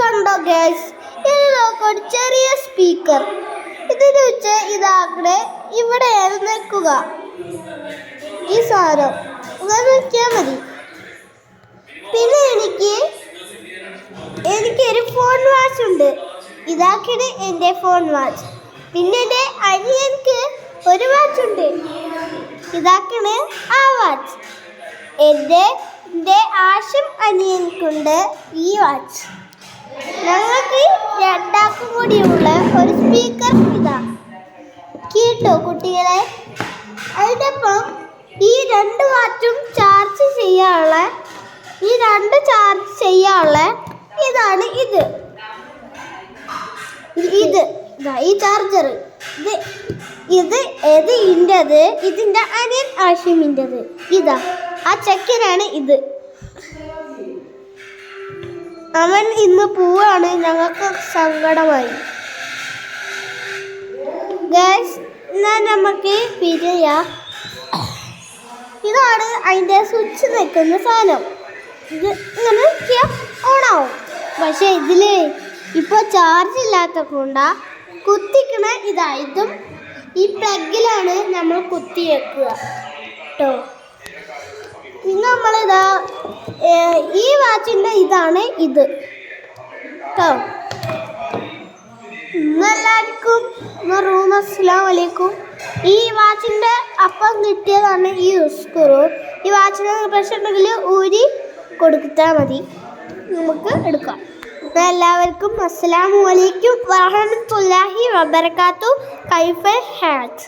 കണ്ടോ ഗേൾസ് ഇത് നോക്കൊരു ചെറിയ സ്പീക്കർ ഇതിന് വെച്ച് ഇതാകെ ഇവിടെയാണ് നിൽക്കുക. ഈ സാധനം ഇങ്ങനെ നോക്കിയാൽ മതി. പിന്നെ എനിക്ക് എനിക്കൊരു ഫോൺ വാച്ച് ഉണ്ട്. ഇതാക്കിയത് എന്റെ ഫോൺ വാച്ച് പിന്നെ എന്റെ അനിയൻക്ക് ഒരു വാച്ച് ഉണ്ട്. ഇതാക്കണ് ആ വാച്ച് എന്റെ എന്റെ ആശം അനിയൻക്കുണ്ട് ഈ വാച്ച് ഞങ്ങൾക്ക് രണ്ടാക്കും കൂടിയുള്ള ഒരു സ്പീക്കർ ഇതാ. കേട്ടോ കുട്ടികളെ? അതിനൊപ്പം ഈ രണ്ട് വാച്ചും ചാർജ് ചെയ്യാനുള്ള ഈ രണ്ട് ചാർജ് ചെയ്യാനുള്ള ഇതാണ് ഇത്. ഇത് ഇതാ ഈ ചാർജർ ഇത് ഇത് ഏത് ഇന്റെത് ഇതിന്റെ അനിയൻ ആഷിമിന്റെത് ഇതാ ആ ചെക്കനാണ് ഇത്. അവൻ ഇന്ന് പോവാണ്. ഞങ്ങൾക്ക് സങ്കടമായി. നമുക്ക് പിരിയാ. ഇതാണ് അതിന്റെ സ്വിച്ച് നിൽക്കുന്ന സാധനം. ഇത് ഇങ്ങനെ നോക്കിയാൽ ഓണാവും പക്ഷേ ഇതിൽ ഇപ്പോൾ ചാർജ് ഇല്ലാത്ത കൊണ്ടാ കുത്തിക്കണ ഇതും. ഈ പ്ലഗിലാണ് നമ്മൾ കുത്തിയേക്കുക കേട്ടോ ഈ വാച്ചിന്റെ ഇതാണ് ഇത്. കേട്ടോ ഇന്നെല്ലാവർക്കും റൂം അസ്സലാം വലൈക്കും ഈ വാച്ചിന്റെ അപ്പം കിട്ടിയതാണ് ഈ ഉസ്കുറു ഈ വാച്ചിന് പ്രശ്നമുണ്ടെങ്കിൽ ഊരി കൊടുത്താൽ മതി. നമുക്ക് എടുക്കാം. എല്ലാവർക്കും അസ്സലാമു അലൈക്കും വറഹമത്തുല്ലാഹി വബർക്കാത്തു കൈഫ ഹാത്ത്